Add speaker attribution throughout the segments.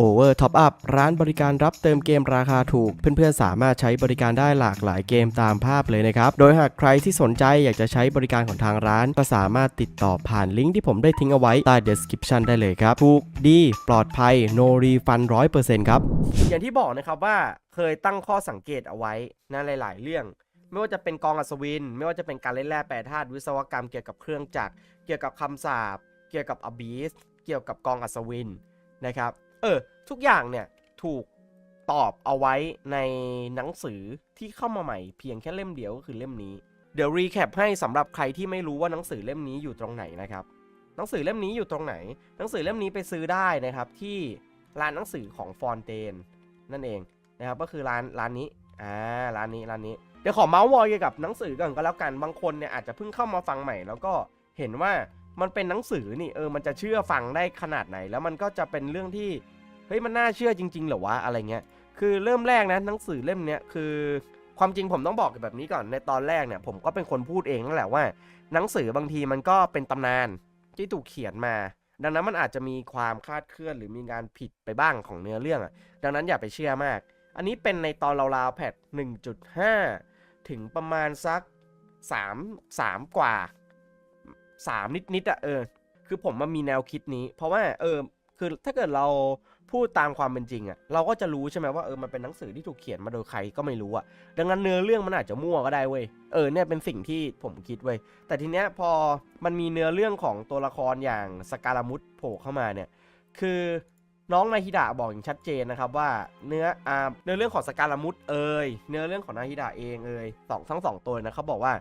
Speaker 1: Over Top Up ร้านบริการรับเติมเกมราคาถูก เพื่อนๆ สามารถใช้บริการได้หลากหลายเกมตามภาพเลยนะครับ โดยหากใครที่สนใจอยากจะใช้บริการของทางร้าน ก็สามารถติดต่อผ่านลิงก์ที่ผมได้ทิ้งเอาไว้ใต้ description ได้เลยครับ ถูกดี ปลอดภัย no refund 100%ครับ อย่างที่บอกนะครับว่าเคยตั้งข้อสังเกตเอาไว้นะหลาย ๆ เรื่องไม่ว่าจะเป็นกองอัศวิน ไม่ว่าจะเป็นการเล่นแร่แปรธาตุวิศวกรรมเกี่ยวกับเครื่องจักรเกี่ยวกับคำสาปเกี่ยวกับอบีสเกี่ยวกับกองอัศวินนะครับ เออ ทุกอย่างเนี่ยถูกตอบเอาไว้ในหนังสือที่เข้ามาใหม่เพียงแค่เล่มเดียวก็คือเล่มนี้ เดี๋ยวรีแคปให้สำหรับใครที่ไม่รู้ว่าหนังสือเล่มนี้อยู่ตรงไหนนะครับ หนังสือเล่มนี้อยู่ตรงไหน หนังสือเล่มนี้ไปซื้อได้นะครับที่ร้านหนังสือของฟอนเตนนั่นเองนะครับก็คือร้านร้านนี้อ่าร้านนี้ร้านนี้เดี๋ยวขอเมาส์มอยเกี่ยวกับหนังสือก่อนก็แล้วกันบางคนเนี่ยอาจจะเพิ่งเข้ามาฟังใหม่ แล้วก็เห็นว่ามันเป็นหนังสือนี่เออมันจะเชื่อฟังได้ขนาดไหน แล้วมันก็จะเป็นเรื่องที่ ฮ้ยมันน่าเชื่อจริง ๆ เหรอวะอะไรเงี้ยคือเริ่มแรกนะหนังสือเล่มเนี้ยคือความจริงผมต้องบอกแบบนี้ก่อนในตอนแรกเนี่ยผมก็เป็นคนพูดเองนั่นแหละว่า หนังสือบางทีมันก็เป็นตำนานที่ถูกเขียนมา ดังนั้นมันอาจจะมีความคลาดเคลื่อนหรือมีการผิดไปบ้างของเนื้อเรื่องอะดังนั้นอย่าไปเชื่อมาก อันนี้เป็นในตอนราวๆแพท1.5 ถึงประมาณสัก 3 3 กว่า 3 นิดๆอะเออคือผมมันมีแนวคิดนี้ เพราะว่าเออ คือถ้าเกิดเราพูดตามความเป็นจริงอะเราก็จะรู้ใช่ไหมว่าเออมันเป็นหนังสือที่ถูกเขียนมาโดยใครก็ไม่รู้อะดังนั้นเนื้อเรื่องมันอาจจะมั่วก็ได้เว้ยเออเนี่ยเป็นสิ่งที่ผมคิดเว้ยแต่ทีเนี้ยพอมันมีเนื้อเรื่องของตัวละครอย่างสการามุตโผล่เข้ามาเนี่ยคือน้องนาฮิดะบอกอย่างชัดเจนนะครับว่าเนื้ออ่าเนื้อเรื่องของสการามุตเอ่ยเนื้อเรื่องของนาฮิดะเองเอ่ยสองทั้งสองตัวนะเขาบอกว่า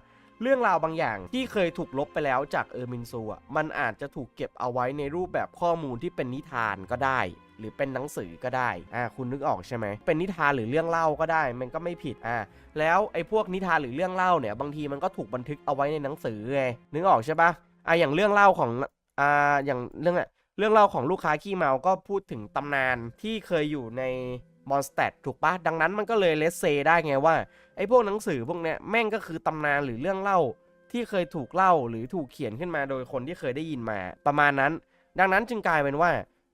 Speaker 1: เรื่องราวบางอย่างที่เคยถูกลบไปแล้วจากเออร์มินซูอะมันอาจจะถูกเก็บเอาไว้ในรูปแบบข้อมูลที่เป็นนิทานก็ได้ หรือเป็นหนังสือก็ได้อ่าคุณนึกออกใช่ไหมเป็นนิทานหรือเรื่องเล่าก็ได้ มันก็ไม่ผิดอ่าแล้วไอ้พวกนิทานหรือเรื่องเล่าเนี่ยบางทีมันก็ถูกบันทึกเอาไว้ในหนังสือไงนึกออกใช่ปะอะอย่างเรื่องเล่าของอ่าอย่างเรื่องอะเรื่องเล่าของลูกค้าขี้เมา ก็พูดถึงตำนานที่เคยอยู่ใน มอนสเตดถูกปะดังนั้นมันก็เลยเลสเซได้ไงว่าไอ้พวกหนังสือพวกเนี้ยแม่งก็คือตำนานหรือเรื่องเล่าที่เคยถูกเล่าหรือถูกเขียนขึ้นมาโดยคนที่เคยได้ยินมา ประมาณนั้น ดังนั้นจึงกลายเป็นว่า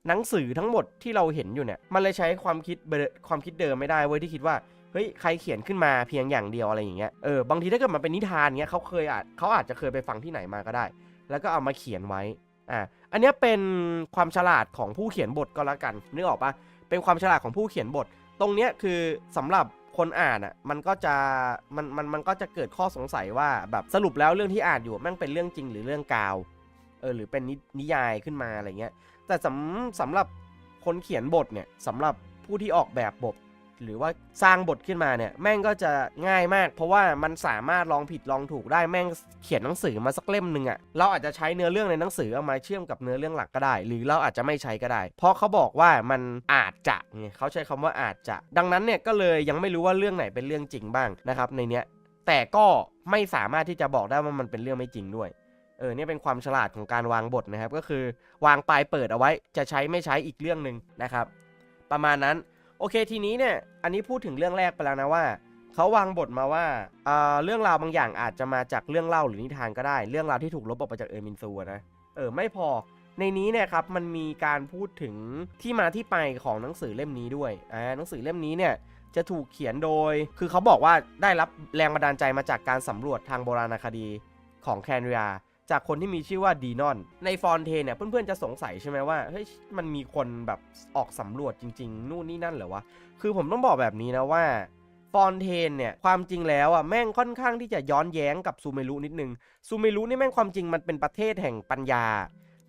Speaker 1: หนังสือทั้งหมดที่เราเห็นอยู่เนี่ยมันเลยใช้ความคิดเบอความคิดเดิมไม่ได้เว้ยที่คิดว่าเฮ้ยใครเขียนขึ้นมาเพียงอย่างเดียวอะไรอย่างเงี้ยเออบางทีถ้าเกิดมันเป็นนิทานเงี้ยเขาเคยอาจเขาอาจจะเคยไปฟังที่ไหนมาก็ได้ แล้วก็เอามาเขียนไว้อ่าอันนี้เป็นความฉลาดของผู้เขียนบทก็แล้วกันนึกออกปะ เป็นความฉลาดของผู้เขียนบท ตรงเนี้ยคือสำหรับคนอ่านอะมันก็จะมันมันมันก็จะเกิดข้อสงสัยว่าแบบสรุปแล้วเรื่องที่อ่านอยู่มันเป็นเรื่องจริงหรือเรื่องกาวเออหรือเป็นนินิยายขึ้นมาอะไรเงี้ยแต่สำสำหรับคนเขียนบทเนี่ยสำหรับผู้ที่ออกแบบบท หรือว่าสร้างบทขึ้นมาเนี่ยแม่งก็จะง่ายมาก เพราะว่ามันสามารถลองผิดลองถูกได้แม่งเขียนหนังสือมาสักเล่มหนึ่งอะเราอาจจะใช้เนื้อเรื่องในหนังสือเอามาเชื่อมกับเนื้อเรื่องหลักก็ได้ หรือเราอาจจะไม่ใช้ก็ได้ เพราะเขาบอกว่ามันอาจจะไงเขาใช้คำว่าอาจจะ ดังนั้นเนี่ยก็เลยยังไม่รู้ว่าเรื่องไหนเป็นเรื่องจริงบ้างนะครับในเนี้ยแต่ก็ไม่สามารถที่จะบอกได้ว่ามันเป็นเรื่องไม่จริงด้วยเออเนี่ยเป็นความฉลาดของการวางบทนะครับ ก็คือวางปลายเปิดเอาไว้จะใช้ไม่ใช้อีกเรื่องหนึ่งนะครับ ประมาณนั้น โอเคทีนี้เนี่ยอันนี้พูดถึงเรื่องแรกไปแล้วนะว่าเขาวางบทมาว่าเรื่องราวบางอย่างอาจจะมาจากเรื่องเล่าหรือนิทานก็ได้ เรื่องราวที่ถูกลบออกไปจากเออร์มินซูนะเออไม่พอในนี้เนี่ยครับมันมีการพูดถึงที่มาที่ไปของหนังสือเล่มนี้ด้วยอ่าหนังสือเล่มนี้เนี่ยจะถูกเขียนโดย คือเขาบอกว่าได้รับแรงบันดาลใจมาจากการสำรวจทางโบราณคดีของแคนเรีย จากคนที่มีชื่อว่าดีนอน ในฟอนเทนเนี่ยเพื่อนๆจะสงสัยใช่ไหมว่าเฮ้ยมันมีคนแบบออกสำรวจจริง ๆ นู่นนี่นั่นเหรอวะ คือผมต้องบอกแบบนี้นะว่าฟอนเทนเนี่ยความจริงแล้วอะแม่งค่อนข้างที่จะย้อนแย้งกับซูเมรุนิดนึงซูเมรุนี่แม่งความจริงมันเป็นประเทศแห่งปัญญา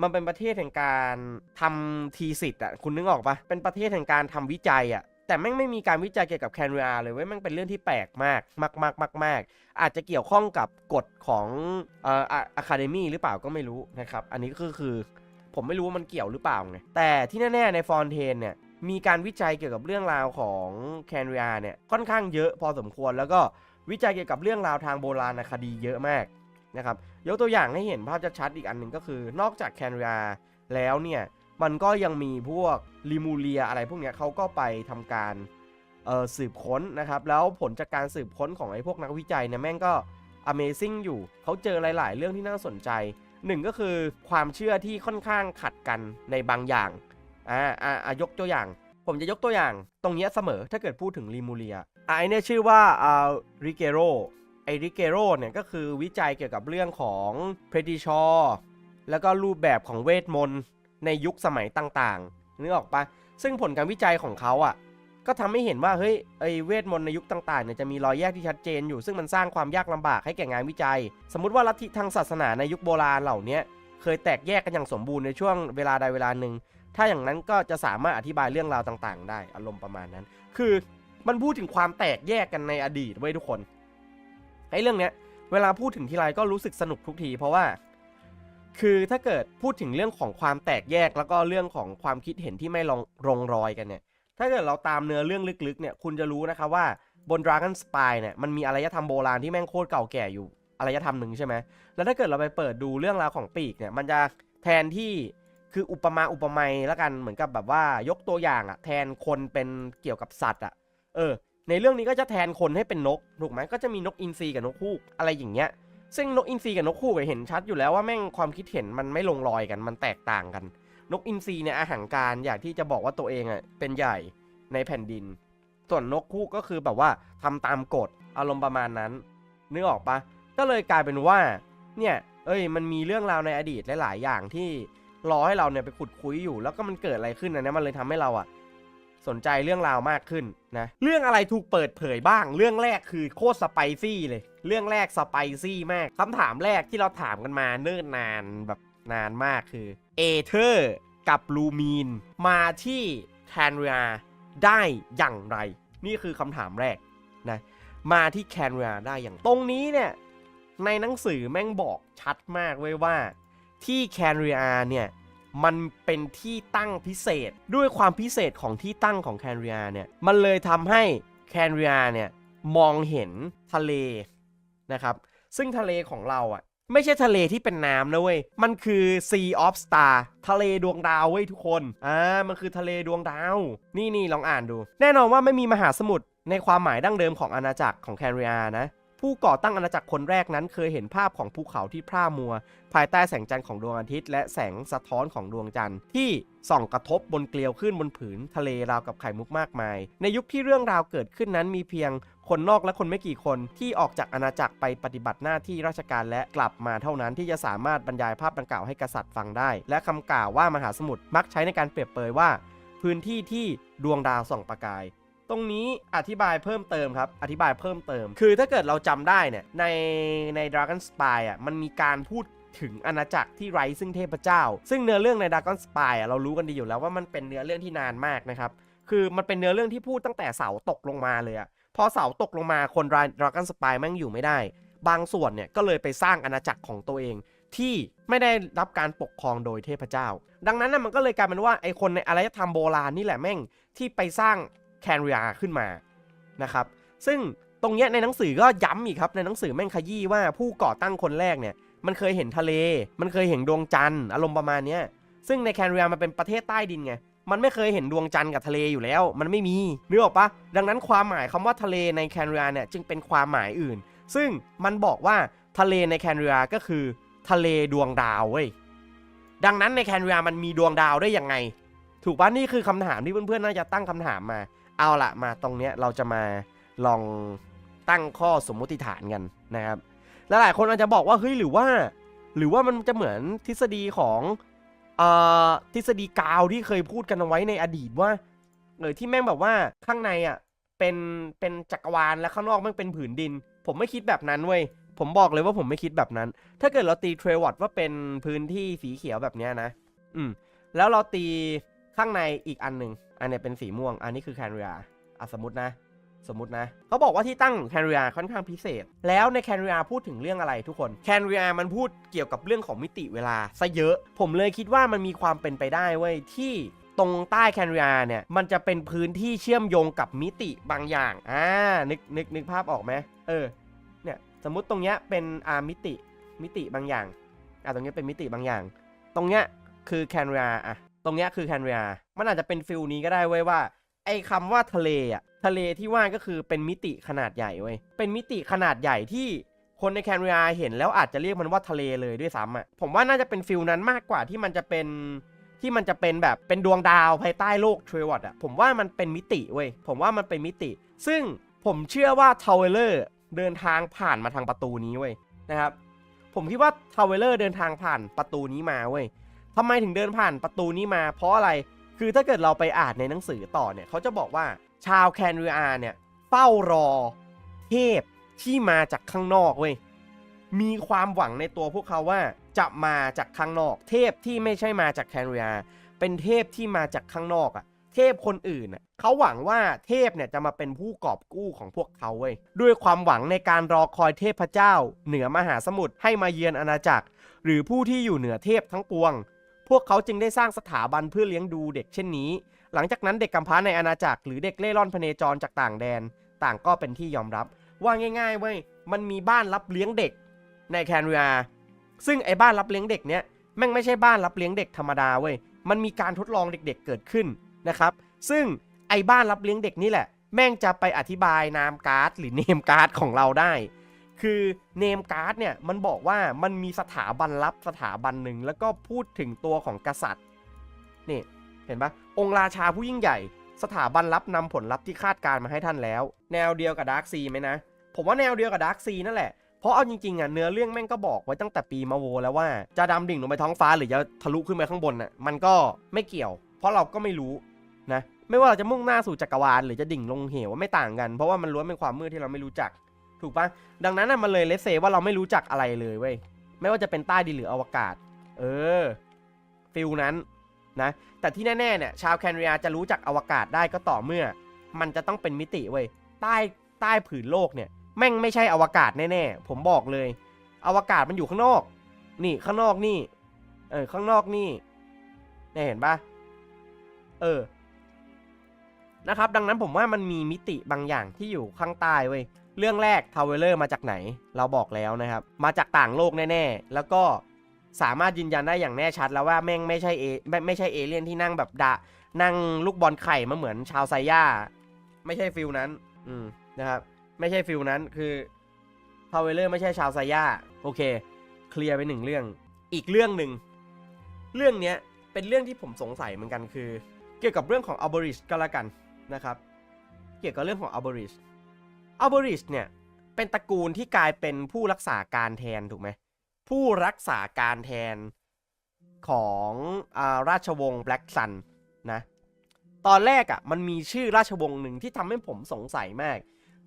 Speaker 1: มันเป็นประเทศแห่งการทำทีสิทธ์อะคุณนึกออกปะเป็นประเทศแห่งการทำวิจัยอะ แต่แม่งไม่มีการวิจัยเกี่ยวกับแคนเรียเลยเว้ยแม่งเป็นเรื่องที่แปลกมากมากมากมากมากอาจจะเกี่ยวข้องกับกฎของเอ่ออะคาเดมี่หรือเปล่าก็ไม่รู้นะครับ อันนี้ก็คือผมไม่รู้ว่ามันเกี่ยวหรือเปล่าไงแต่ที่แน่ๆในฟอนเทนเนี่ยมีการวิจัยเกี่ยวกับเรื่องราวของแคนเรียเนี่ยค่อนข้างเยอะพอสมควรแล้วก็วิจัยเกี่ยวกับเรื่องราวทางโบราณคดีเยอะมากนะครับยกตัวอย่างให้เห็นภาพชัดๆอีกอันหนึ่งก็คือ นอกจากแคนเรียแล้วเนี่ย มันก็ยังมีพวกลิมูเลียอะไรพวกเนี้ยเขาก็ไปทำการสืบค้นนะครับ แล้วผลจากการสืบค้นของไอ้พวกนักวิจัยเนี่ยแม่งก็ Amazing อยู่เขาเจอหลาย ๆ เรื่องที่น่าสนใจหนึ่งก็คือความเชื่อที่ค่อนข้างขัดกันในบางอย่างอ่าอ่ายกตัวอย่าง ผมจะยกตัวอย่างตรงนี้เสมอถ้าเกิดพูดถึงลีมูเรียอะไอเนี่ยชื่อว่าอ่าริเกโรไอริเกโรเนี่ยก็คือวิจัยเกี่ยวกับเรื่องของเพรดิชอแล้วก็รูปแบบของเวทมนต์ ในยุคสมัยต่างๆนึกออกปะซึ่งผลการวิจัยของเขาอะก็ทำให้เห็นว่าเฮ้ยไอเวทมนต์ในยุคต่างๆเนี่ยจะมีรอยแยกที่ชัดเจนอยู่ ซึ่งมันสร้างความยากลำบากให้แก่งานวิจัย สมมติว่าลัทธิทางศาสนาในยุคโบราณเหล่านี้เคยแตกแยกกันอย่างสมบูรณ์ในช่วงเวลาใดเวลาหนึ่ง ถ้าอย่างนั้นก็จะสามารถอธิบายเรื่องราวต่างๆ ได้อารมณ์ประมาณนั้น คือมันพูดถึงความแตกแยกกันในอดีตไว้ทุกคนไอ้เรื่องเนี้ยเวลาพูดถึงทีไรก็รู้สึกสนุกทุกที เพราะว่า คือถ้าเกิดพูดถึงเรื่องของความแตกแยกแล้วก็เรื่องของความคิดเห็นที่ไม่ลงรงรอยกันเนี่ย ถ้าเกิดเราตามเนื้อเรื่องลึกๆเนี่ย คุณจะรู้นะคะว่าบน Dragon Spy เนี่ย มันมีอารยธรรมโบราณที่แม่งโคตรเก่าแก่อยู่อารยธรรมหนึ่งใช่ไหม แล้วถ้าเกิดเราไปเปิดดูเรื่องราวของปีกเนี่ย มันจะแทนที่คืออุปมาอุปไมยแล้วกันเหมือนกับแบบว่ายกตัวอย่างอะแทนคนเป็นเกี่ยวกับสัตว์อะเออ ในเรื่องนี้ก็จะแทนคนให้เป็นนกถูกไหมก็จะมีนกอินทรีกับนกฮูกอะไรอย่างเงี้ย ซึ่งนกอินทรีกับนกฮูกอะเห็นชัดอยู่แล้วว่าแม่งความคิดเห็นมันไม่ลงรอยกันมันแตกต่างกัน นกอินทรีเนี่ยอาหารการอยากที่จะบอกว่าตัวเองอะเป็นใหญ่ในแผ่นดิน ส่วนนกฮูกก็คือแบบว่าทำตามกฎอารมณ์ประมาณนั้นนึกออกปะก็เลยกลายเป็นว่าเนี่ยเอ้ยมันมีเรื่องราวในอดีตหลาย ๆ อย่างที่รอให้เราเนี่ยไปขุดคุยอยู่ แล้วก็มันเกิดอะไรขึ้นนะเนี่ยมันเลยทำให้เราอะ สนใจเรื่องราวมากขึ้นนะ เรื่องอะไรถูกเปิดเผยบ้าง เรื่องแรกคือโคตรสไปซี่เลย เรื่องแรกสไปซี่มากคำถามแรกที่เราถามกันมาเนิ่นนานแบบนานมากคือเอเธอร์กับลูมีนมาที่แคนเรียได้อย่างไร นี่คือคำถามแรกนะมาที่แคนเรียได้อย่างตรงนี้เนี่ยในหนังสือแม่งบอกชัดมากเว้ยว่าที่แคนเรียเนี่ย มันเป็นที่ตั้งพิเศษ ด้วยความพิเศษของที่ตั้งของแคนเรียเนี่ย มันเลยทำให้แคนเรียเนี่ยมองเห็นทะเลนะครับ ซึ่งทะเลของเราอะไม่ใช่ทะเลที่เป็นน้ำนะเว้ย มันคือ Sea of Star ทะเลดวงดาวเว้ยทุกคน อ่า มันคือทะเลดวงดาว นี่นี่ลองอ่านดู แน่นอนว่าไม่มีมหาสมุทรในความหมายดั้งเดิมของอาณาจักรของแคนเรียนะ ผู้ก่อตั้งอาณาจักรคนแรกนั้นเคยเห็นภาพของภูเขาที่พร่ามัว ภายใต้แสงจันทร์ของดวงอาทิตย์ และแสงสะท้อนของดวงจันทร์ที่ส่องกระทบบนเกลียวขึ้นบนผืนทะเลราวกับไข่มุกมากมาย ในยุคที่เรื่องราวเกิดขึ้นนั้นมีเพียงคนนอกและคนไม่กี่คนที่ออกจากอาณาจักรไปปฏิบัติหน้าที่ราชการและกลับมาเท่านั้นที่จะสามารถบรรยายภาพดังกล่าวให้กษัตริย์ฟังได้ และคำกล่าวว่ามหาสมุทรมักใช้ในการเปรียบเปยว่า พื้นที่ที่ดวงดาวส่องประกาย ตรงนี้อธิบายเพิ่มเติมครับ อธิบายเพิ่มเติม คือถ้าเกิดเราจำได้เนี่ย ในใน Dragon Spy อะ มันมีการพูดถึงอาณาจักรที่ไร้ซึ่งเทพเจ้า ซึ่งเนื้อเรื่องใน Dragon Spy อะ เรารู้กันดีอยู่แล้วว่ามันเป็นเนื้อเรื่องที่นานมากนะครับ คือมันเป็นเนื้อเรื่องที่พูดตั้งแต่เสาตกลงมาเลยอะพอเสาตกลงมาคนราย Dragon Spy แม่งอยู่ไม่ได้ บางส่วนเนี่ยก็เลยไปสร้างอาณาจักรของตัวเองที่ไม่ได้รับการปกครองโดยเทพเจ้า ดังนั้นนะมันก็เลยกลายเป็นว่าไอคนในอารยธรรมโบราณนี่แหละแม่งที่ไปสร้าง แคนเรียขึ้นมานะครับ ซึ่งตรงเนี้ยในหนังสือก็ย้ำอีกครับ ในหนังสือแม่งขยี้ว่าผู้ก่อตั้งคนแรกเนี่ย มันเคยเห็นทะเล มันเคยเห็นดวงจันทร์อารมณ์ประมาณเนี้ยซึ่งในแคนเรียมันเป็นประเทศใต้ดินไงมันไม่เคยเห็นดวงจันทร์กับทะเลอยู่แล้ว มันไม่มีนึกออกปะดังนั้นความหมายคำว่าทะเลในแคนเรียเนี่ยจึงเป็นความหมายอื่น ซึ่งมันบอกว่าทะเลในแคนเรียก็คือ ทะเลดวงดาวเว้ยดังนั้นในแคนเรียมันมีดวงดาวได้ยังไง ถูกปะนี่คือคำถามที่เพื่อนๆน่าจะตั้งคำถามมา เอาละมาตรงเนี้ยเราจะมาลองตั้งข้อสมมติฐานกันนะครับและหลายคนอาจจะบอกว่าเฮ้ยหรือว่า หรือว่ามันจะเหมือนทฤษฎีของเอ่อทฤษฎีกาวที่เคยพูดกันเอาไว้ในอดีตว่าเออที่แม่งแบบว่าข้างในอะเป็นเป็นจักรวาลและข้างนอกแม่งเป็นผืนดิน ผมไม่คิดแบบนั้นเว้ยผมบอกเลยว่าผมไม่คิดแบบนั้น ถ้าเกิดเราตีเทรวอตว่าเป็นพื้นที่สีเขียวแบบเนี้ยนะ อืม แล้วเราตี ข้างในอีกอันหนึ่งอันเนี้ยเป็นสีม่วง อันนี้คือแคนเรียอะสมมตินะสมมตินะเขาบอกว่าที่ตั้งแคนเรียค่อนข้างพิเศษ แล้วในแคนเรียพูดถึงเรื่องอะไรทุกคนแคนเรียมันพูดเกี่ยวกับเรื่องของมิติเวลาซะเยอะ ผมเลยคิดว่ามันมีความเป็นไปได้เว้ยที่ตรงใต้แคนเรียเนี่ยมันจะเป็นพื้นที่เชื่อมโยงกับมิติบางอย่างอ่านึกนึกนึกภาพออกไหมเออเนี่ยสมมุติตรงเนี้ยเป็นอ่ามิติมิติบางอย่างอ่าตรงเนี้ยเป็นมิติบางอย่าง ตรงเนี้ยคือแคนเรียอะ รงเนี้ยคือแคนเรียมันอาจจะเป็นฟิลนี้ก็ได้เว้ยว่า ไอ้คำว่าทะเลอะทะเลที่ว่าก็คือเป็นมิติขนาดใหญ่เว้ย เป็นมิติขนาดใหญ่ที่คนในแคนเรียเห็นแล้วอาจจะเรียกมันว่าทะเลเลยด้วยซ้ำอะผมว่าน่าจะเป็นฟิลนั้นมากกว่าที่มันจะเป็นที่มันจะเป็นแบบเป็นดวงดาวภายใต้โลกเทรวอดอะผมว่ามันเป็นมิติเว้ยผมว่ามันเป็นมิติ ซึ่งผมเชื่อว่าทาวเวลเลอร์เดินทางผ่านมาทางประตูนี้เว้ยนะครับ ผมคิดว่าทาวเวลเลอร์เดินทางผ่านประตูนี้มาเว้ย ทำไมถึงเดินผ่านประตูนี้มา เพราะอะไร คือถ้าเกิดเราไปอ่านในหนังสือต่อเนี่ยเขาจะบอกว่าชาวแคนเรียเนี่ยเฝ้ารอเทพที่มาจากข้างนอกเว้ย มีความหวังในตัวพวกเขาว่าจะมาจากข้างนอก เทพที่ไม่ใช่มาจากแคนเรียเป็นเทพที่มาจากข้างนอกอะเทพคนอื่นน่ะเขาหวังว่าเทพเนี่ยจะมาเป็นผู้กอบกู้ของพวกเขาเว้ยด้วยความหวังในการรอคอยเทพเจ้า เหนือมหาสมุทรให้มาเยือนอาณาจักร หรือผู้ที่อยู่เหนือเทพทั้งปวง พวกเขาจึงได้สร้างสถาบันเพื่อเลี้ยงดูเด็กเช่นนี้ หลังจากนั้นเด็กกำพร้าในอาณาจักรหรือเด็กเล่ร่อนพเนจรจากต่างแดน ต่างก็เป็นที่ยอมรับ ว่าง่ายๆเว้ยมันมีบ้านรับเลี้ยงเด็กในแคนเรียซึ่งไอ้บ้านรับเลี้ยงเด็กเนี้ยแม่งไม่ใช่บ้านรับเลี้ยงเด็กธรรมดาเว้ยมันมีการทดลองเด็กๆเกิดขึ้นนะครับ ซึ่งไอ้บ้านรับเลี้ยงเด็กนี่แหละ แม่งจะไปอธิบายนามการ์ดหรือเนมการ์ดของเราได้ คือเนมการ์ดเนี่ยมันบอกว่ามันมีสถาบันลับสถาบันหนึ่งแล้วก็พูดถึงตัวของกษัตริย์นี่เห็นปะองค์ราชาผู้ยิ่งใหญ่ สถาบันลับนำผลลัพธ์ที่คาดการมาให้ท่านแล้ว แนวเดียวกับดาร์กซีไหมนะ ผมว่าแนวเดียวกับดาร์กซีนั่นแหละเพราะเอาจริงๆอะเนื้อเรื่องแม่งก็บอกไว้ตั้งแต่ปีมาโวแล้วว่าจะดำดิ่งลงไปท้องฟ้าหรือจะทะลุขึ้นไปข้างบนน่ะมันก็ไม่เกี่ยว เพราะเราก็ไม่รู้นะไม่ว่าเราจะมุ่งหน้าสู่จักรวาลหรือจะดิ่งลงเหวไม่ต่างกัน เพราะว่ามันล้วนเป็นความมืดที่เราไม่รู้จัก ถูกปะดังนั้นน่ะมันเลยเลสเซว่าเราไม่รู้จักอะไรเลยเว้ยไม่ว่าจะเป็นใต้ดินหรืออวกาศ เออฟิลนั้นนะแต่ที่แน่ๆเนี่ยชาวแคนเรียจะรู้จักอวกาศได้ก็ต่อเมื่อ มันจะต้องเป็นมิติเว้ยใต้ใต้ผืนโลกเนี่ยแม่งไม่ใช่อวกาศแน่ๆ ผมบอกเลย อวกาศมันอยู่ข้างนอก นี่ข้างนอกนี่ เออ ข้างนอกนี่เนี่ยเห็นปะเออ นะครับ ดังนั้นผมว่ามันมีมิติบางอย่างที่อยู่ข้างใต้เว้ย เรื่องแรกทาวเวลเลอร์มาจากไหน เราบอกแล้วนะครับ มาจากต่างโลกแน่ๆ แล้วก็สามารถยืนยันได้อย่างแน่ชัดแล้วว่าแม่งไม่ใช่เอไม่ไม่ใช่เอเลี่ยนที่นั่งแบบดะนั่งลูกบอลไข่มาเหมือนชาวไซย่า ไม่ใช่ฟิลนั้น อืมนะครับ ไม่ใช่ฟิลนั้นคือพาวเวลเลอร์ไม่ใช่ชาวไซย่า โอเค เคลียร์ไปหนึ่งเรื่อง อีกเรื่องหนึ่ง เรื่องเนี้ยเป็นเรื่องที่ผมสงสัยเหมือนกันคือ เกี่ยวกับเรื่องของอัลเบริชก็แล้วกันนะครับ เกี่ยวกับเรื่องของอัลเบริช อัลเบริชเนี่ยเป็นตระกูลที่กลายเป็นผู้รักษาการแทนถูกไหมผู้รักษาการแทนของอราชวงศ์แบล็กซันนะตอนแรกอะ่ะมันมีชื่อราชวงศ์หนึ่งที่ทำให้ผมสงสัยมาก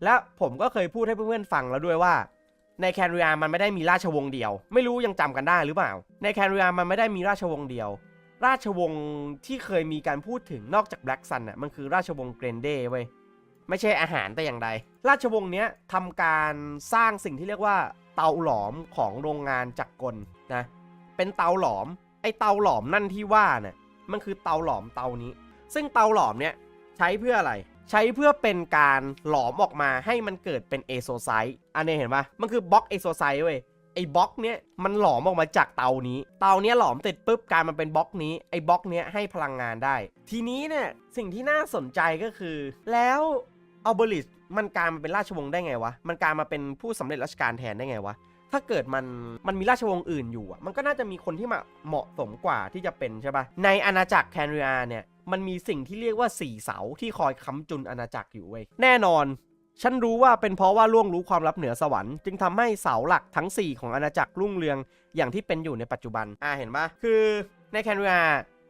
Speaker 1: และผมก็เคยพูดให้เพื่อนๆฟังแล้วด้วยว่า ในแคนเรียมันไม่ได้มีราชวงศ์เดียว ไม่รู้ยังจำกันได้หรือเปล่า ในแคนเรียมันไม่ได้มีราชวงศ์เดียว ราชวงศ์ที่เคยมีการพูดถึงนอกจากแบล็กซันอะมันคือราชวงศ์เกรนเดย์เว้ย ไม่ใช่อาหารแต่อย่างใด ราชวงศ์เนี้ยทำการสร้างสิ่งที่เรียกว่าเตาหลอมของโรงงานจักรกลนะเป็นเตาหลอมไอเตาหลอมนั่นที่ว่าเนี่ยมันคือเตาหลอมเตานี้ ซึ่งเตาหลอมเนี่ยใช้เพื่ออะไรใช้เพื่อเป็นการหลอมออกมาให้มันเกิดเป็นเอโซไซต์อันนี้เห็นปะมันคือบล็อกเอโซไซต์เว้ยไอ้บล็อกเนี้ยมันหลอมออกมาจากเตานี้ เตาเนี้ยหลอมเสร็จปุ๊บกลายมาเป็นบล็อกนี้ ไอ้บล็อกเนี้ยให้พลังงานได้ ทีนี้เนี่ยสิ่งที่น่าสนใจก็คือ แล้ว อัลเบริสมันกลายมาเป็นราชวงศ์ได้ไงวะ มันกลายมาเป็นผู้สำเร็จราชการแทนได้ไงวะ ถ้าเกิดมันมันมีราชวงศ์อื่นอยู่อะ มันก็น่าจะมีคนที่มาเหมาะสมกว่าที่จะเป็นใช่ปะในอาณาจักรแคนเรียเนี่ยมันมีสิ่งที่เรียกว่าสี่เสาที่คอยค้ำจุนอาณาจักรอยู่เว้ย แน่นอน ฉันรู้ว่าเป็นเพราะว่าล่วงรู้ความลับเหนือสวรรค์จึงทำให้เสาหลักทั้ง 4 ของอาณาจักรรุ่งเรืองอย่างที่เป็นอยู่ในปัจจุบัน อ่าเห็นปะคือในแคนเรีย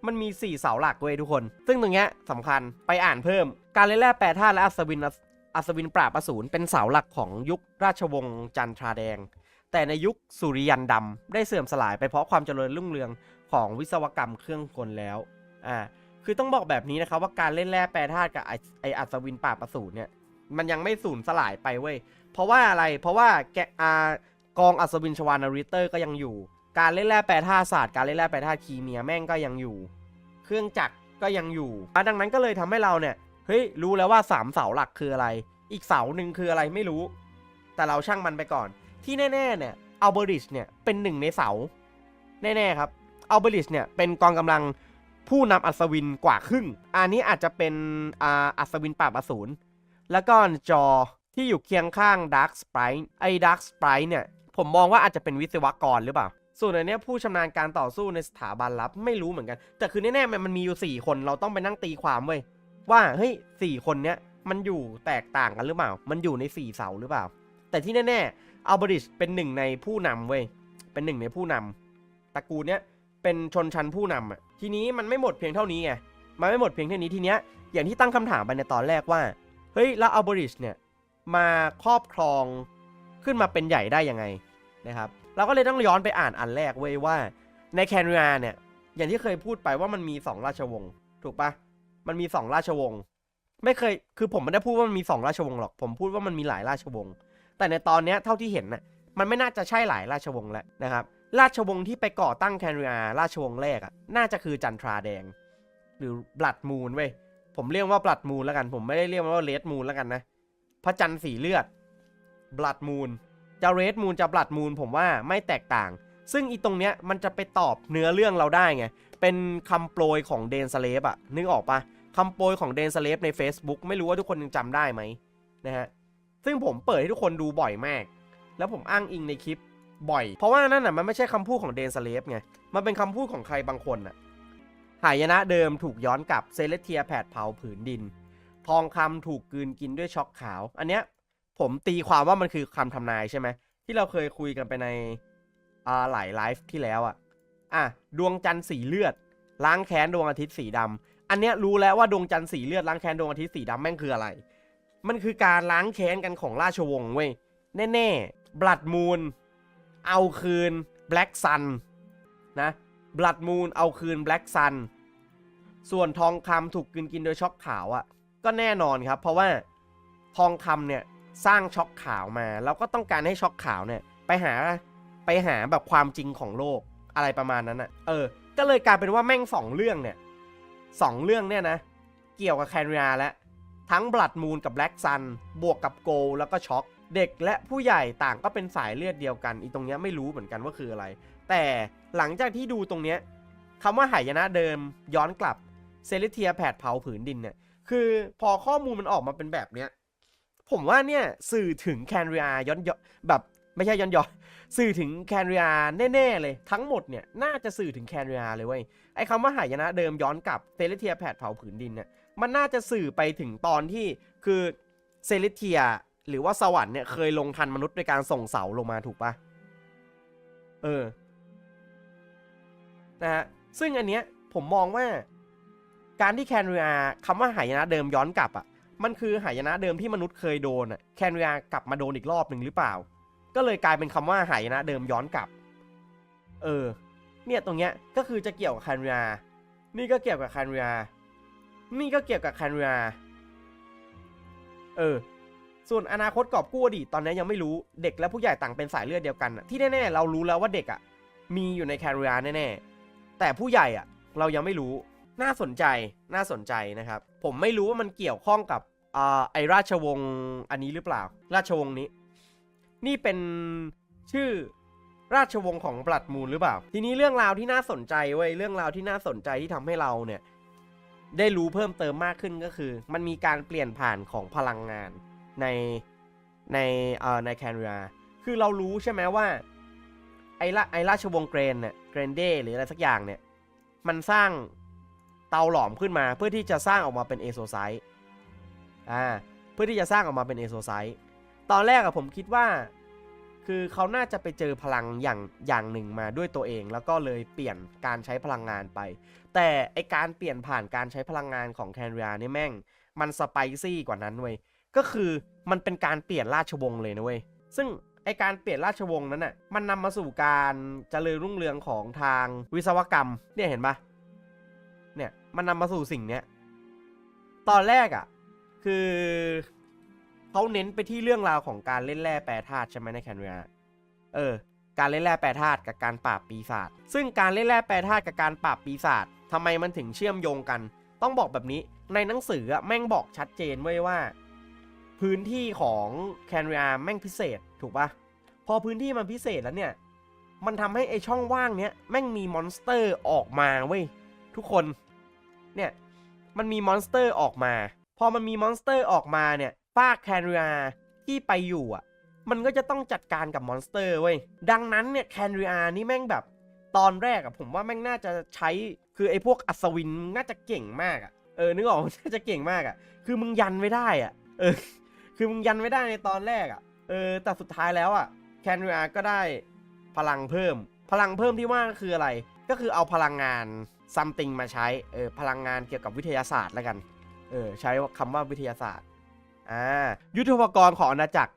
Speaker 1: มันมี 4 เสาหลักเว้ยทุกคน ซึ่งตรงเนี้ยสำคัญไปอ่านเพิ่ม การเล่นแร่แปรธาตุและอัศวินอัศวินปราบอสูรเป็นเสาหลักของยุคราชวงศ์จันทราแดง แต่ในยุคสุริยันดำได้เสื่อมสลายไปเพราะความเจริญรุ่งเรืองของวิศวกรรมเครื่องกลแล้วอ่าคือต้องบอกแบบนี้นะครับว่าการเล่นแร่แปรธาตุกับไอออัศวินปราบอสูรเนี่ยมันยังไม่สูญสลายไปเว้ยเพราะว่าอะไรเพราะว่าแกอากองอัศวินชวานาริเตอร์ก็ยังอยู่ การเล่นแร่แปรธาตุศาสตร์การเล่นแร่แปรธาตุคีเมียแม่งก็ยังอยู่ เครื่องจักรก็ยังอยู่ดังนั้นก็เลยทำให้เราเนี่ยเฮ้ยรู้แล้วว่าสามเสาหลักคืออะไร อีกเสาหนึ่งคืออะไรไม่รู้ แต่เราช่างมันไปก่อน ที่แน่ๆเนี่ยอัลเบริชเนี่ยเป็นหนึ่งในเสา แน่ๆครับอัลเบริชเนี่ยเป็นกองกำลังผู้นำอัศวินกว่าครึ่ง อันนี้อาจจะเป็นอาอัศวินปราบอสูรแล้วก็จอที่อยู่เคียงข้าง Dark Sprite ไอ้ Dark Sprite เนี่ยผมมองว่าอาจจะเป็นวิศวกรหรือเปล่า ส่วนอันเนี้ยผู้ชำนาญการต่อสู้ในสถาบันลับไม่รู้เหมือนกัน แต่คือแน่ๆมันมันมีอยู่สี่คนเราต้องไปนั่งตีความเว้ยว่าเฮ้ยสี่คนเนี้ยมันอยู่แตกต่างกันหรือเปล่า มันอยู่ในสี่เสาหรือเปล่า แต่ที่แน่ๆอัลเบริชเป็นหนึ่งในผู้นำเว้ยเป็นหนึ่งในผู้นำตระกูลเนี้ยเป็นชนชั้นผู้นำอะทีนี้มันไม่หมดเพียงเท่านี้ไงมันไม่หมดเพียงเท่านี้ทีเนี้ยอย่างที่ตั้งคำถามไปในตอนแรกว่าเฮ้ยแล้วอัลเบริชเนี่ยมาครอบครองขึ้นมาเป็นใหญ่ได้ยังไงนะครับ เราก็เลยต้องย้อนไปอ่านอันแรกเว้ยว่า ในแคนาดาเนี่ย อย่างที่เคยพูดไปว่ามันมีสองราชวงศ์ถูกปะมันมีสองราชวงศ์ไม่เคยคือผมไม่ได้พูดว่ามันมีสองราชวงศ์หรอกผมพูดว่ามันมีหลายราชวงศ์แต่ในตอนเนี้ยเท่าที่เห็นน่ะมันไม่น่าจะใช่หลายราชวงศ์แล้วนะครับ ราชวงศ์ที่ไปก่อตั้งแคนาดาราชวงศ์แรกอะน่าจะคือจันทราแดง หรือบลัดมูนเว้ยผมเรียกว่าบลัดมูนแล้วกัน ผมไม่ได้เรียกว่าเลดมูนแล้วกันนะพระจันทร์สีเลือดบลัดมูน จะเรดมูนจะบลัดมูนผมว่าไม่แตกต่าง ซึ่งอีตรงเนี้ยมันจะไปตอบเนื้อเรื่องเราได้ไง เป็นคำโปรยของเดนสเลฟอะนึกออกปะคำโปรยของเดนสเลฟใน Facebook ไม่รู้ว่าทุกคนยังจำได้ไหมนะฮะซึ่งผมเปิดให้ทุกคนดูบ่อยมาก แล้วผมอ้างอิงในคลิปบ่อย เพราะว่านั่นน่ะมันไม่ใช่คำพูดของเดนสเลฟไง มันเป็นคำพูดของใครบางคนน่ะหายนะเดิมถูกย้อนกลับเซเลเทียแผดเผาผืนดิน ทองคำถูกกืนกินด้วยช็อกขาว อันเนี้ย ผมตีความว่ามันคือคำทำนายใช่ไหมที่เราเคยคุยกันไปในอ่าหลายไลฟ์ที่แล้วอะอะดวงจันทร์สีเลือด ล้างแค้นดวงอาทิตย์สีดำอันเนี้ยรู้แล้วว่าดวงจันทร์สีเลือดล้างแค้นดวงอาทิตย์สีดำแม่งคืออะไร มันคือการล้างแค้นกันของราชวงศ์เว้ยแน่ๆบลัดมูนเอาคืนแบล็กซันนะบลัดมูนเอาคืนแบล็กซันส่วนทองคำถูกกลืนกินโดยช็อกขาวอะ่ะก็แน่นอนครับ เพราะว่าทองคำเนี่ย สร้างช็อกขาวมาแล้วก็ต้องการให้ช็อกขาวเนี่ยไปหาไปหาแบบความจริงของโลกอะไรประมาณนั้นอะ่ะเออ ก็เลยกลายเป็นว่าแม่งสองเรื่องเนี่ยสองเรื่องเนี่ยนะ เกี่ยวกับแคนาดาและทั้งบลัดมูนกับแบล็กซันบวกกับโกลแล้วก็ช็อกเด็กและผู้ใหญ่ต่างก็เป็นสายเลือดเดียวกัน อีตรงเนี้ยไม่รู้เหมือนกันว่าคืออะไร แต่หลังจากที่ดูตรงเนี้ยคำว่าหายนะเดิมย้อนกลับเซเลเทียแผดเผาผืนดินเนี่ยคือพอข้อมูลมันออกมาเป็นแบบเนี้ย ผมว่าเนี่ยสื่อถึงแคนาดาย้อนย้อนแบบไม่ใช่ย้อนย้อนสื่อถึงแคนาดาแน่ๆเลยทั้งหมดเนี่ยน่าจะสื่อถึงแคนาดาเลยเว้ยไอ้คำว่าหายนะเดิมย้อนกลับเซเลเทียแผดเผาผืนดินเนี่ยมันน่าจะสื่อไปถึงตอนที่คือเซเลเทียหรือว่าสวรรค์เนี่ยเคยลงทันมนุษย์ในการส่งเสาลงมาถูกปะเออนะฮะซึ่งอันเนี้ยผมมองว่าการที่แคนเรียคำว่าหายนะเดิมย้อนกลับอะ มันคือหายนะเดิมที่มนุษย์เคยโดนอะแคนเรียกลับมาโดนอีกรอบหนึ่งหรือเปล่า ก็เลยกลายเป็นคำว่าหายนะเดิมย้อนกลับ เออ เนี่ยตรงเนี้ยก็คือจะเกี่ยวกับแคนเรียนี่ก็เกี่ยวกับแคนเรียนี่ก็เกี่ยวกับแคนาดาเออ ส่วนอนาคตกอบกู้อดีตตอนนี้ยังไม่รู้เด็กและผู้ใหญ่ต่างเป็นสายเลือดเดียวกันน่ะที่แน่ๆเรารู้แล้วว่าเด็กอะมีอยู่ในแคนาดาแน่ๆแต่ผู้ใหญ่อะ เรายังไม่รู้น่าสนใจน่าสนใจนะครับ ผมไม่รู้ว่ามันเกี่ยวข้องกับ อ่าไอราชวงศ์อันนี้หรือเปล่า ราชวงศ์นี้ นี่เป็นชื่อราชวงศ์ของบลัดมูลหรือเปล่า ทีนี้เรื่องราวที่น่าสนใจเว้ยเรื่องราวที่น่าสนใจที่ทำให้เราเนี่ย ได้รู้เพิ่มเติมมากขึ้นก็คือ มันมีการเปลี่ยนผ่านของพลังงานในในเอ่อในแคนาดาคือเรารู้ใช่ไหมว่า ไอ้ละไอราชวงศ์เกรนเนี่ยเกรนเดหรืออะไรสักอย่างเนี่ย มันสร้างเตาหลอมขึ้นมาเพื่อที่จะสร้างออกมาเป็นเอโซไซต์ อ่าเพื่อที่จะสร้างออกมาเป็นเอโซไซต์ตอนแรกอะผมคิดว่า คือเขาน่าจะไปเจอพลังอย่างอย่างหนึ่งมาด้วยตัวเอง แล้วก็เลยเปลี่ยนการใช้พลังงานไป แต่ไอการเปลี่ยนผ่านการใช้พลังงานของแคนเรียนี่แม่ง มันสไปซี่กว่านั้นเว้ยก็คือมันเป็นการเปลี่ยนราชวงศ์เลยนะเว้ยซึ่งไอการเปลี่ยนราชวงศ์นั้นน่ะมันนำมาสู่การเจริญรุ่งเรืองของทางวิศวกรรมเนี่ยเห็นปะเนี่ยมันนำมาสู่สิ่งเนี้ยตอนแรกอะ คือเขาเน้นไปที่เรื่องราวของการเล่นแร่แปรธาตุใช่ไหมในแคนเรียเออ การเล่นแร่แปรธาตุกับการปราบปีศาจ ซึ่งการเล่นแร่แปรธาตุกับการปราบปีศาจทำไมมันถึงเชื่อมโยงกัน ต้องบอกแบบนี้ ในหนังสืออะแม่งบอกชัดเจนไว้ว่า พื้นที่ของแคนเรียแม่งพิเศษถูกปะพอพื้นที่มันพิเศษแล้วเนี่ย มันทำให้ไอช่องว่างเนี้ยแม่งมีมอนสเตอร์ออกมาเว้ยทุกคน เนี่ย มันมีมอนสเตอร์ออกมา อมันมีมอนสเตอร์ออกมาเนี่ยป้ากแคนเรียที่ไปอยู่อะ
Speaker 2: มันก็จะต้องจัดการกับมอนสเตอร์เว้ย ดังนั้นเนี่ยแคนริอานี่แม่งแบบตอนแรกอะผมว่าแม่งน่าจะใช้คือไอ้พวกอัศวินน่าจะเก่งมากอะเออนึกออกน่าจะเก่งมากอะคือมึงยันไม่ได้อะเออ คือมึงยันไม่ได้ในตอนแรกอะเออแต่สุดท้ายแล้วอะแคนริอาก็ได้พลังเพิ่ม พลังเพิ่มที่ว่าก็คืออะไร ก็คือเอาพลังงานซัมติงมาใช้เออพลังงานเกี่ยวกับวิทยาศาสตร์แล้วกัน เออใช้คำว่าวิทยาศาสตร์อ่ายุทธปกรณ์ของอาณาจักร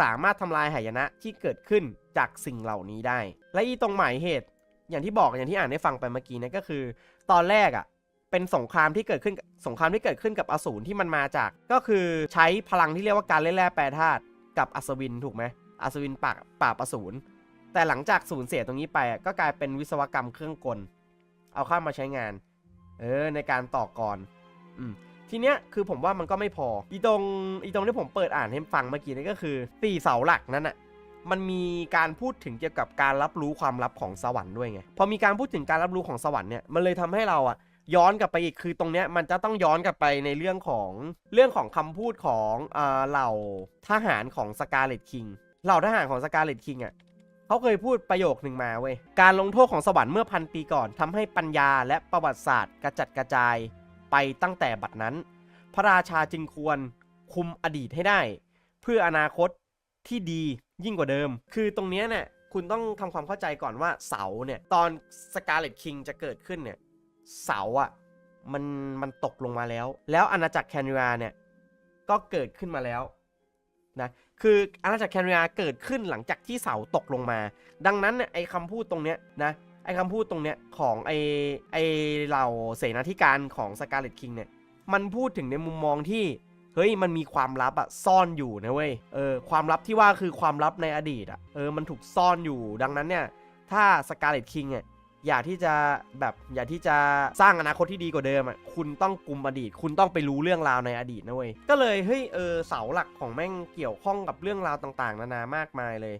Speaker 2: สามารถทำลายหายนะที่เกิดขึ้นจากสิ่งเหล่านี้ได้ และอีตรงหมายเหตุ อย่างที่บอกอย่างที่อ่านให้ฟังไปเมื่อกี้นะก็คือ ตอนแรกอะ่ะเป็นสงครามที่เกิดขึ้นสงครามที่เกิดขึ้นกับอสูรที่มันมาจาก ก็คือใช้พลังที่เรียกว่าการเล่นแร่แปรธาตุกับอัศวินถูกไหมอัศวินปาบปราบอสูรแต่หลังจากสูญเสียตรงนี้ไปอะก็กลายเป็นวิศวกรรมเครื่องกล เอาเข้ามาใช้งาน เออในการต่อกรอืม ทีเนี้ยคือผมว่ามันก็ไม่พอ อีตรงอีตรงที่ผมเปิดอ่านให้ฟังเมื่อกี้นี่ก็คือสี่เสาหลักนั้นอะมันมีการพูดถึงเกี่ยวกับการรับรู้ความลับของสวรรค์ด้วยไง พอมีการพูดถึงการรับรู้ของสวรรค์เนี่ยมันเลยทำให้เราอะย้อนกลับไปอีกคือตรงเนี้ยมันจะต้องย้อนกลับไปในเรื่องของเรื่องของคำพูดของอ่าเหล่าทหารของสกาเลตคิงเหล่าทหารของสกาเลตคิงอะเขาเคยพูดประโยคหนึ่งมาเว้ยการลงโทษของสวรรค์เมื่อพันปีก่อนทำให้ปัญญาและประวัติศาสตร์กระจัดกระจาย ไปตั้งแต่บัดนั้น พระราชาจึงควรคุมอดีตให้ได้ เพื่ออนาคตที่ดียิ่งกว่าเดิม คือตรงนี้เนี่ยคุณต้องทำความเข้าใจก่อนว่าเสาเนี่ย ตอนสกาเลตคิงจะเกิดขึ้นเนี่ย เสาอะ่ะมันมันตกลงมาแล้ว แล้วอาณาจักรแคนิราเนี่ยก็เกิดขึ้นมาแล้วนะคืออาณาจักรแคนิราเกิดขึ้นหลังจากที่เสาตกลงมา ดังนั้นเนี่ยไอ้คำพูดตรงเนี้ยนะ ไอ้คำพูดตรงเนี้ยของไอ้ไอ้เหล่าเสนาธิการของสกาเลตคิงเนี่ย มันพูดถึงในมุมมองที่ เฮ้ยมันมีความลับอะซ่อนอยู่นะเว้ย เออความลับที่ว่าคือความลับในอดีตอะเออมันถูกซ่อนอยู่ดังนั้นเนี่ย ถ้าสกาเลตคิงเนี่ยอยากที่จะแบบอยากที่จะสร้างอนาคตที่ดีกว่าเดิมอะคุณต้องกลุมอดีต คุณต้องไปรู้เรื่องราวในอดีตนะเว้ยก็เลยเฮ้ยเออเสาหลักของแม่งเกี่ยวข้องกับเรื่องราวต่างๆ นานามากมายเลย